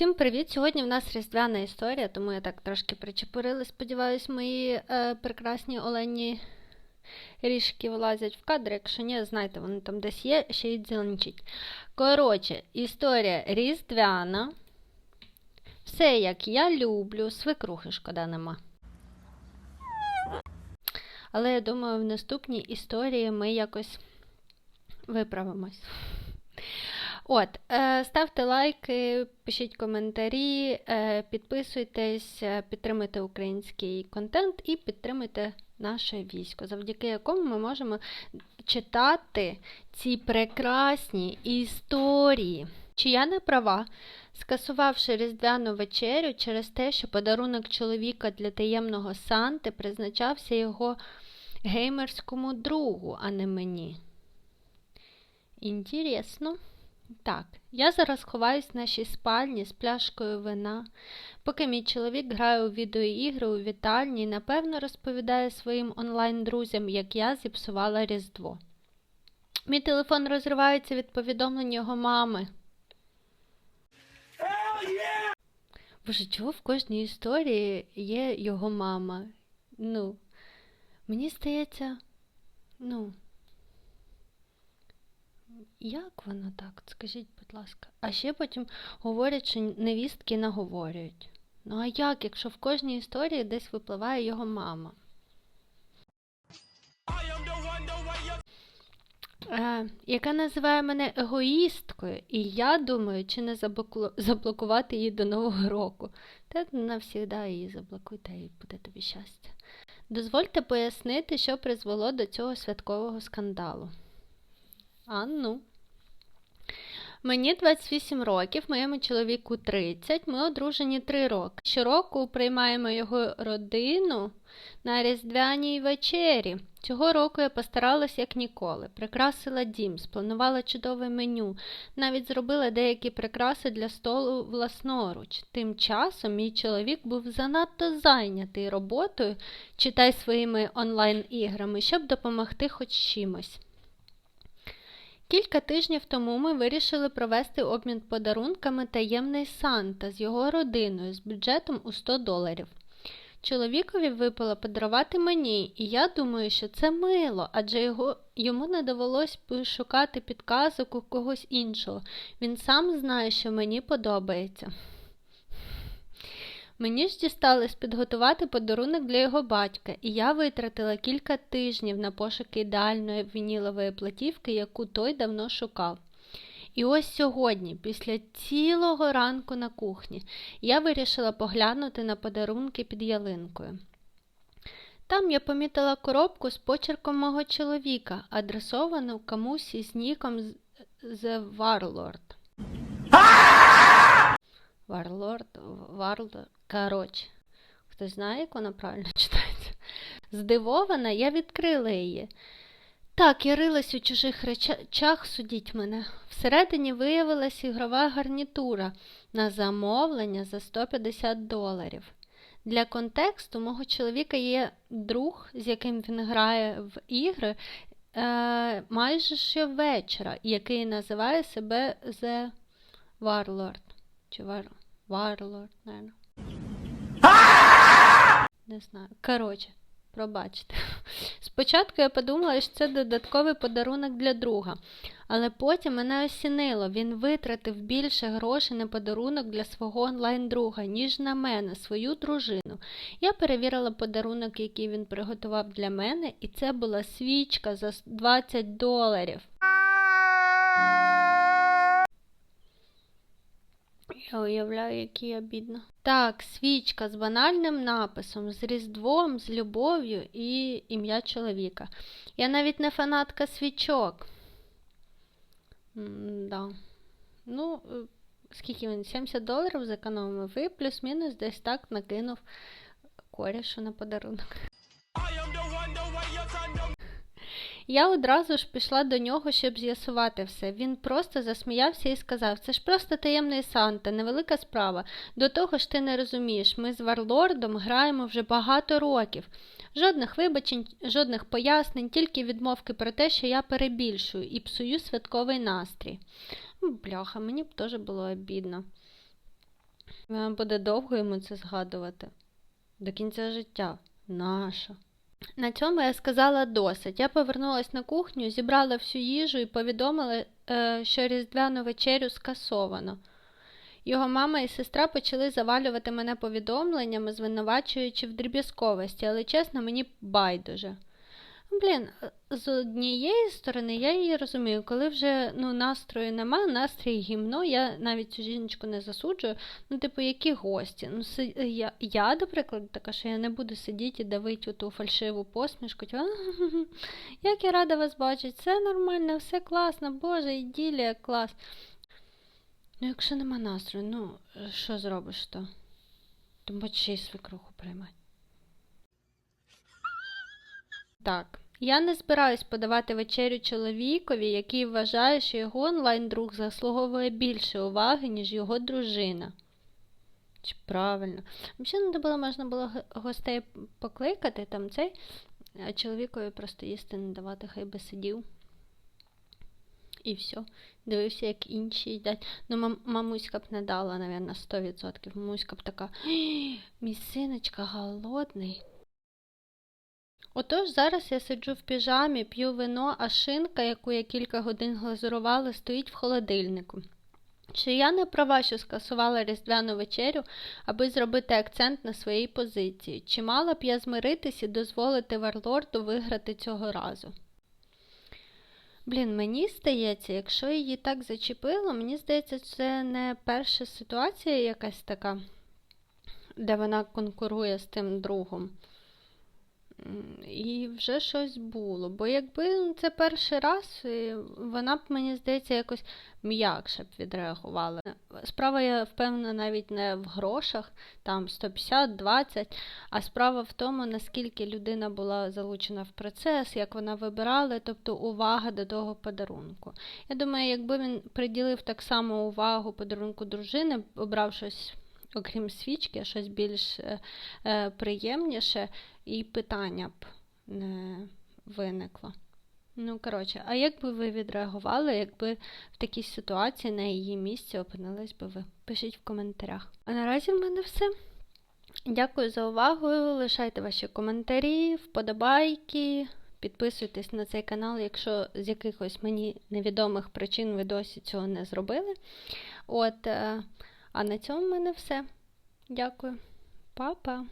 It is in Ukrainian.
Всім привіт! Сьогодні в нас різдвяна історія, тому я так трошки причепурила. Сподіваюсь, мої е, прекрасні олені ріжки влазять в кадр. Якщо ні, знайте, вони там десь є, ще й дзеленчить. Коротше, історія різдвяна. Все, як я люблю, свекрухи шкода нема. Але я думаю, в наступній історії ми якось виправимось. От, е, ставте лайки, пишіть коментарі, е, підписуйтесь, е, підтримуйте український контент і підтримуйте наше військо, завдяки якому ми можемо читати ці прекрасні історії. Чи я не права, скасувавши різдвяну вечерю через те, що подарунок чоловіка для таємного Санти призначався його геймерському другу, а не мені. Інтересно. Так, я зараз ховаюсь в нашій спальні з пляшкою вина, поки мій чоловік грає у відеоігри у вітальні і напевно розповідає своїм онлайн-друзям, як я зіпсувала Різдво. Мій телефон розривається від повідомлень його мами. Боже, чого в кожній історії є його мама? Ну, мені здається, ну. Як воно так? Скажіть, будь ласка. А ще потім говорять, що невістки наговорюють. Ну а як, якщо в кожній історії десь випливає його мама? Е, яка називає мене егоїсткою, і я думаю, чи не заблоку... заблокувати її до Нового року. Та навсігда її заблокуйте і буде тобі щастя. Дозвольте пояснити, що призвело до цього святкового скандалу. А ну. Мені 28 років, моєму чоловіку 30, ми одружені 3 роки. Щороку приймаємо його родину на різдвяній вечері. Цього року я постаралась як ніколи. Прикрасила дім, спланувала чудове меню, навіть зробила деякі прикраси для столу власноруч. Тим часом мій чоловік був занадто зайнятий роботою, читай своїми онлайн-іграми, щоб допомогти хоч чимось. Кілька тижнів тому ми вирішили провести обмін подарунками таємний Санта з його родиною з бюджетом у 100 доларів. Чоловікові випало подарувати мені, і я думаю, що це мило, адже його, йому не довелось шукати підказок у когось іншого. Він сам знає, що мені подобається. Мені ж дісталось підготувати подарунок для його батька, і я витратила кілька тижнів на пошуки ідеальної вінілової платівки, яку той давно шукав. І ось сьогодні, після цілого ранку на кухні, я вирішила поглянути на подарунки під ялинкою. Там я помітила коробку з почерком мого чоловіка, адресовану комусь із ніком The Warlord. Warlord, Warlord, Коротше, хтось знає, як вона правильно читається? Здивована, я відкрила її. Так, я рилась у чужих речах, судіть мене. Всередині виявилась ігрова гарнітура на замовлення за 150 доларів. Для контексту мого чоловіка є друг, з яким він грає в ігри е, майже щовечора, який називає себе The Warlord. Чи War... Warlord, наверное. Не знаю. Коротше, пробачте. Спочатку я подумала, що це додатковий подарунок для друга, але потім мене осінило. Він витратив більше грошей на подарунок для свого онлайн-друга, ніж на мене, свою дружину. Я перевірила подарунок, який він приготував для мене, і це була свічка за 20 доларів. Я уявляю, який я бідна. Так, свічка з банальним написом, з Різдвом, з любов'ю і ім'я чоловіка. Я навіть не фанатка свічок. Да. Ну, е, скільки він? 70 доларів зекономив і плюс-мінус десь так накинув корішу на подарунок. Я одразу ж пішла до нього, щоб з'ясувати все. Він просто засміявся і сказав: це ж просто таємний Санта, невелика справа. До того ж ти не розумієш, ми з Варлордом граємо вже багато років. Жодних вибачень, жодних пояснень, тільки відмовки про те, що я перебільшую і псую святковий настрій. Бляха, мені б теж було обідно. Буде довго йому це згадувати. До кінця життя. Наша. На цьому я сказала досить. Я повернулася на кухню, зібрала всю їжу і повідомила, е, що різдвяну вечерю скасовано. Його мама і сестра почали завалювати мене повідомленнями, звинувачуючи в дріб'язковості, але чесно, мені байдуже. Блін, з однієї сторони, я її розумію, коли вже ну, настрою нема, настрій гімно, я навіть цю жіночку не засуджую. Ну, типу, які гості? Ну, си- я, я, до така, що я не буду сидіти і давити ту фальшиву посмішку. типу, Як я рада вас бачити, все нормально, все класно, Боже, іділія, клас. Ну, якщо нема настрою, ну, що зробиш то? Тому ще й свекруху приймати. Так, я не збираюсь подавати вечерю чоловікові, який вважає, що його онлайн-друг заслуговує більше уваги, ніж його дружина. Чи правильно? Взагалі, треба було, можна було гостей покликати там цей, а чоловікові просто їсти не давати, хай би сидів. І все. Дивився, як інші їдять. Ну, мам- мамуська б не дала, напевно, 100%. Мамуська б така, мій синочка голодний. Отож, зараз я сиджу в піжамі, п'ю вино, а шинка, яку я кілька годин глазурувала, стоїть в холодильнику. Чи я не права, що скасувала різдвяну вечерю, аби зробити акцент на своїй позиції? Чи мала б я змиритись і дозволити Варлорду виграти цього разу? Блін, мені здається, якщо її так зачепило, мені здається, це не перша ситуація якась така, де вона конкурує з тим другом. І вже щось було. Бо якби це перший раз, вона б, мені здається, якось м'якше б відреагувала. Справа, я впевнена, навіть не в грошах, там 150-20, а справа в тому, наскільки людина була залучена в процес, як вона вибирала, тобто увага до того подарунку. Я думаю, якби він приділив так само увагу подарунку дружини, обрав щось. Окрім свічки, щось більш е, е, приємніше, і питання б не виникло. Ну, коротше, а як би ви відреагували, якби в такій ситуації на її місці опинились би ви? Пишіть в коментарях. А наразі в мене все. Дякую за увагу. Лишайте ваші коментарі, вподобайки. Підписуйтесь на цей канал, якщо з якихось мені невідомих причин ви досі цього не зробили. От, е, а на цьому в мене все. Дякую. Па-па!